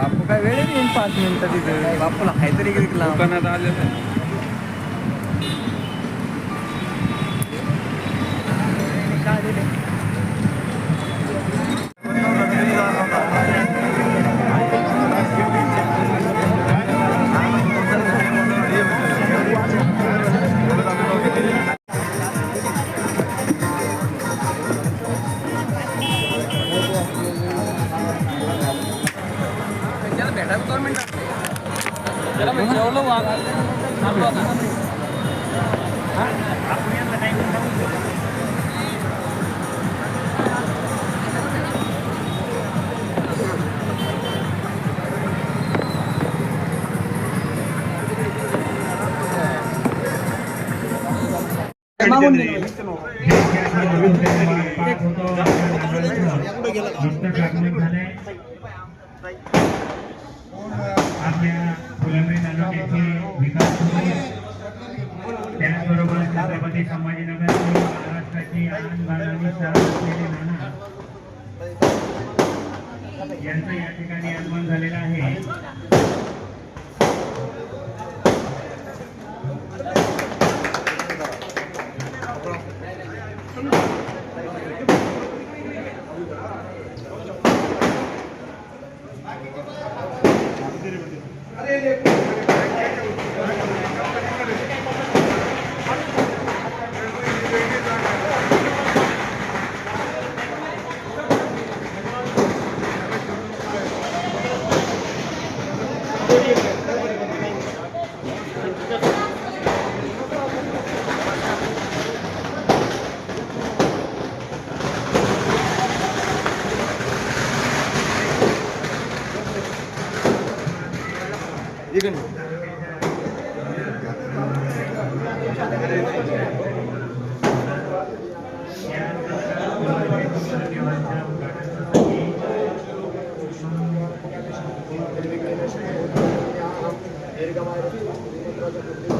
बापू काय वेळ येईन पाच मिनिटं तिथे. बापूला काहीतरी विकला दुकानात आलेलं. मागून दे ना. आपल्या फुलंब्री तालुक्याचे विकास त्याचबरोबर छत्रपती संभाजीनगर महाराष्ट्राची आनंद असलेले नाना यांचं या ठिकाणी आगमन झालेलं आहे 이건 galera.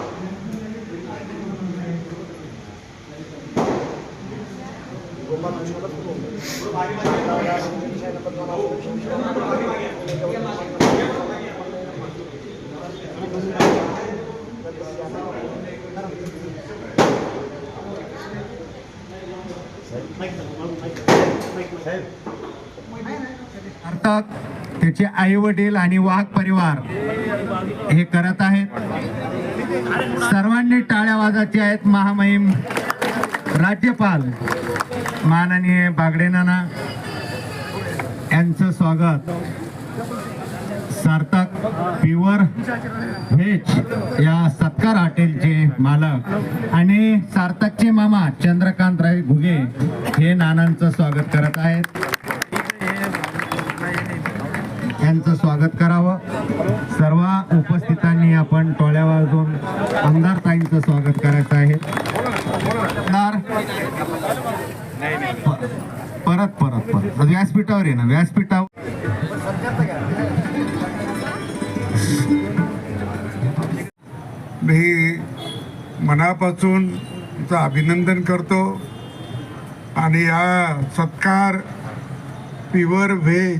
अर्थात त्याचे आई वडील आणि वाघ परिवार हे करत आहेत. सर्वांनी टाळ्या वाजायची आहेत महामहिम राज्यपाल. माननीय बागडे नाना यांचं स्वागत. सार्थक प्युअर व्हेज या सत्कार हॉटेलचे मालक आणि सार्थकचे मामा चंद्रकांत राय घुगे हे नानांचं स्वागत करत आहेत. यांचं स्वागत करावं. सर्व उपस्थितांनी आपण टोळ्या वाजून आमदार ताईंचं स्वागत करायचं आहे. परत परत परत. व्यासपीठावर आहे ना व्यासपीठावर. मी मनापासून अभिनंदन करतो आणि या सत्कार प्युअर व्हेज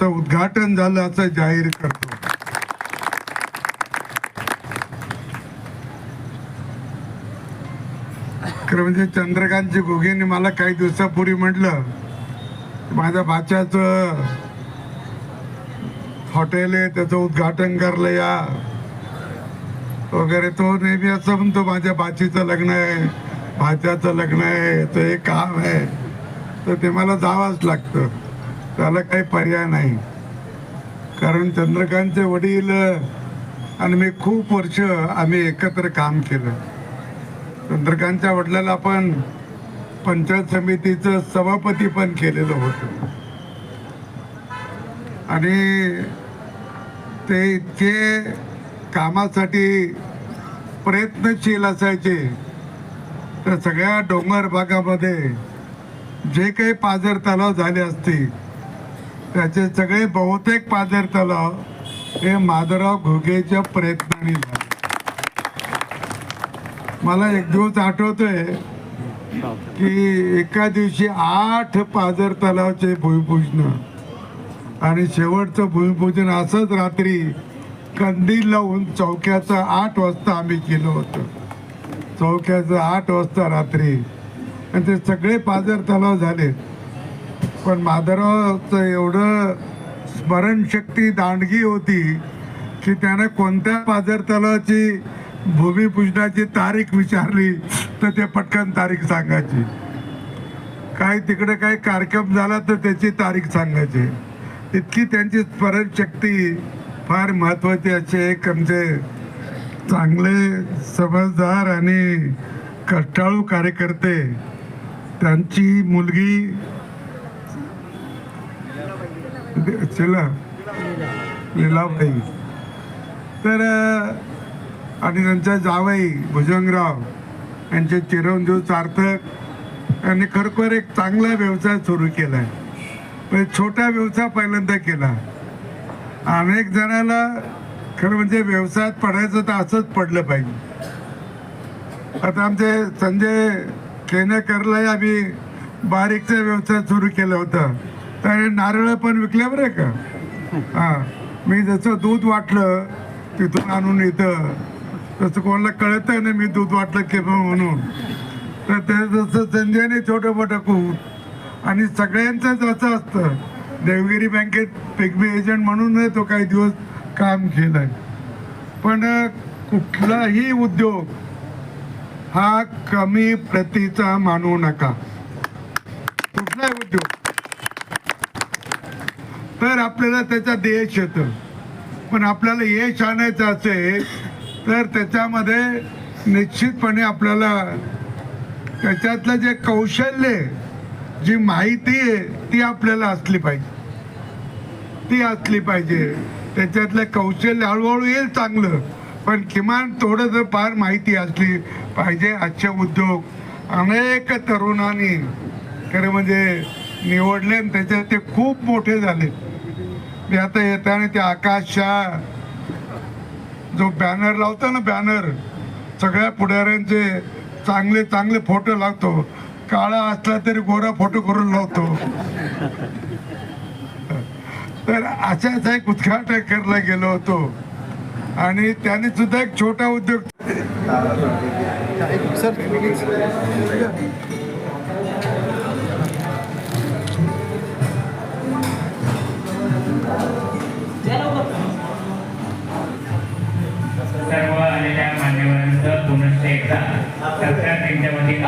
चं उद्घाटन झालं असं जाहीर करतो खरं म्हणजे चंद्रकांतजी घुगेने मला काही दिवसापूर्वी म्हटलं माझ्या भाच्याचं हॉटेल आहे त्याचं उद्घाटन करलं या. वगैरे तो नेहमी असं म्हणतो माझ्या भाचीचं लग्न आहे भाच्याचं लग्न आहे तर हे काम आहे. तर ते मला जावंच लागतं. त्याला काही पर्याय नाही. कारण चंद्रकांतचे वडील आणि मी खूप वर्ष आम्ही एकत्र काम केलं. चंद्रकांतच्या वडिलाला आपण पंचायत समितीचं सभापती पण केलेलं होतं. आणि ते इतके कामासाठी प्रयत्नशील असायचे तर सगळ्या डोंगर भागामध्ये जे काही पाझर तलाव झाले असतील त्याचे सगळे बहुतेक पाझर तलाव हे माधवराव घुगेच्या प्रयत्नाने झाले. मला एक दिवस आठवतोय की एका दिवशी आठ पाझर तलावचे भूमिपूजन. आणि शेवटचं भूमिपूजन असंच रात्री कंदील लावून चौक्याचं आठ वाजता आम्ही केलं होतं. चौक्याचं आठ वाजता रात्री. आणि ते सगळे पाझर तलाव झाले. पण माधवरावचं एवढं स्मरणशक्ती दांडगी होती की त्यानं कोणत्या पाझर तलावाची भूमिपूजनाची तारीख विचारली तर ते पटकन तारीख सांगायची. काही तिकडे काही कार्यक्रम झाला तर त्याची तारीख सांगायची. इतकी त्यांची स्मरणशक्ती फार महत्वाची असे एक आमचे चांगले समजदार आणि कष्टाळू कार्यकर्ते. त्यांची मुलगी चला लीलाबाई. तर आणि त्यांच्या जावई भुजंगराव यांचे चिरंजीव सार्थक यांनी खरोखर एक चांगला व्यवसाय सुरू केला म्हणजे छोटा व्यवसाय पहिल्यांदा केला. अनेक जणाला खरं म्हणजे व्यवसायात पडायचं तर असंच पडलं पाहिजे. आता आमचे संजय केनेकरलाही आम्ही बारीकचा व्यवसाय सुरू केला होता. तर नारळ पण विकल्या बरं का? हा. मी जसं दूध वाटलं तिथून आणून इथं तसं कोणाला कळत नाही मी दूध वाटलं की म्हणून. तर ते जसं संजयने छोटं मोठं खूप आणि सगळ्यांचंच असं असतं. देवगिरी बँकेत पिगमी एजंट म्हणून तो काही दिवस काम केलंय. पण कुठलाही उद्योग हा कमी प्रतीचा मानू नका. कुठलाही उद्योग. तर आपल्याला त्याचा देश येतं. पण आपल्याला यश आणायचं असेल तर त्याच्यामध्ये निश्चितपणे आपल्याला त्याच्यातलं जे कौशल्य आहे, जी माहिती आहे ती आपल्याला असली पाहिजे. ती असली पाहिजे. त्याच्यातलं कौशल्य हळूहळू येईल चांगलं पण किमान थोडं फार माहिती असली पाहिजे. आजचे उद्योग अनेक तरुणांनी खरं म्हणजे निवडले आणि त्याच्यात ते खूप मोठे झाले. मी आता येताना ते आकाश शाह जो बॅनर लावतो ना बॅनर सगळ्या पुढाऱ्यांचे चांगले चांगले फोटो लावतो. काळा असला तरी गोरा फोटो करून लावतो. तर अशाच एक उद्घाटन करायला गेलो होतो. आणि त्याने सुद्धा एक छोटा उद्योग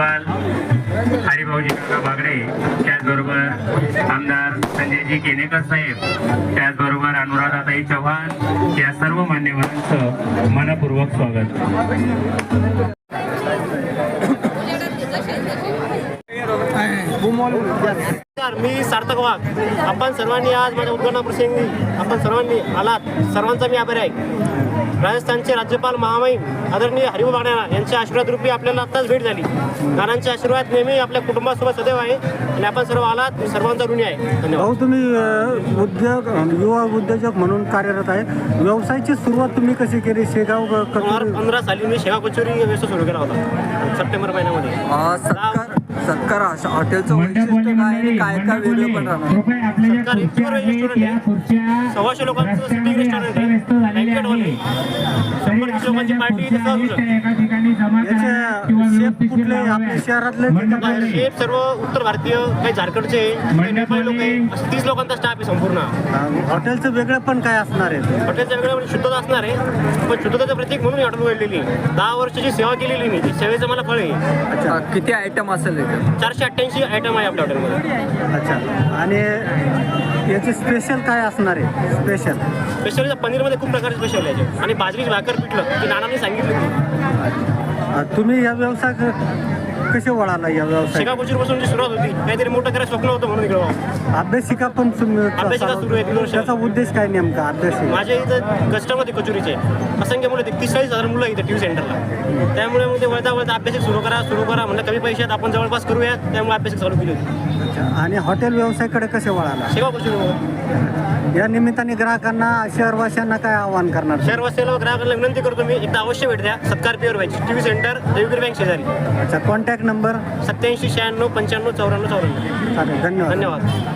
राज्यपाल हरिभाऊजी काका बागडे त्याचबरोबर आमदार संजयजी केनेकर साहेब त्याचबरोबर अनुराधाताई चव्हाण या सर्व मान्यवरांचं मनपूर्वक स्वागत. नमस्कार मी सार्थक वाघ. आपण सर्वांनी आज माझ्या उद्घाटनाप्रसंगी आपण सर्वांनी आलात. सर्वांचा मी आभारी आहे. राजस्थानचे राज्यपाल महामहिम आदरणीय हरिभाऊ बागडे यांच्या आशीर्वाद रूपी आपल्याला आत्ताच भेट झाली. नानांचे आशीर्वाद नेहमी आपल्या कुटुंबासोबत सदैव आहे आणि आपण सर्व आलात सर्वांचा ऋणी आहे. धन्यवाद. भाऊ तुम्ही अ, उद्योग युवा उद्योजक म्हणून कार्यरत आहे. व्यवसायाची सुरुवात तुम्ही कशी केली? शेगाव ग- दोन हजार कचोरी- पंधरा साली मी शेवा कचोरी व्यवसाय सुरू केला होता सप्टेंबर महिन्यामध्ये. अ, सत्कार सत्कार अशा हॉटेलचं वैशिष्ट्य काय आणि काय काय वेगळं पण राहणार? सव्वाशे लोकांचं सिटिंग रेस्टॉरंट आपल्या शहरातले? शेफ सर्व उत्तर भारतीय काही झारखंडचे नेपाळी लोक आहे तीस लोकांचा स्टाफ आहे संपूर्ण. हॉटेलचं वेगळं पण काय असणार आहे? हॉटेलच्या वेगळ्या म्हणजे शुद्धता असणार आहे. पण शुद्धतेचं प्रतीक म्हणून हॉटेल उघडलेली आहे. दहा वर्षाची सेवा केलेली मी. सेवेचं मला फळ आहे. किती आयटम असेल चारशे अठ्ठ्याऐंशी आयटम आहे आपल्या हॉटेलमध्ये अच्छा. आणि याचे स्पेशल काय असणार आहे? स्पेशल स्पेशल पनीरमध्ये खूप प्रकारचे स्पेशल आहे याचे. आणि बाजरीची भाकर पिठलं ते नानांनी सांगितलं तुम्ही या व्यवसाय कसे वळाला या व्यवसायपासून जी सुरुवात होती काहीतरी मोठं करायचं स्वप्न होतं म्हणून इकडं. अभ्यासिका पण अभ्यासिका सुरू आहे, वर्ष. त्याचा उद्देश काय नेमका अभ्यासिका माझ्या इथं कस्टमर होते कचोरीचे. असंख्य मुलं होते तीस चाळीस हजार मुलं इथे टी व्ही सेंटरला त्यामुळे मग ते वळता वळता अभ्यासिक सुरू करा सुरू करा म्हणलं कमी पैशात आपण जवळपास करूयात त्यामुळे अभ्यासिक चालू केली होती. अच्छा. आणि हॉटेल व्यवसायाकडे कसे वळाला? कचोरी या निमित्ताने ग्राहकांना शहरवासियांना काय आवाहन करणार? शहरवासियाला ग्राहकांना विनंती करतो मी एकदा अवश्य भेट द्या. सत्कार प्युअर व्हायची T V centre Devgiri bank शेजारी. अच्छा कॉन्टॅक्ट नंबर सत्याऐंशी शहाण्णव पंच्याण्णव चौऱ्याण्णव चौऱ्याण्णव. चालेल धन्यवाद. धन्यवाद.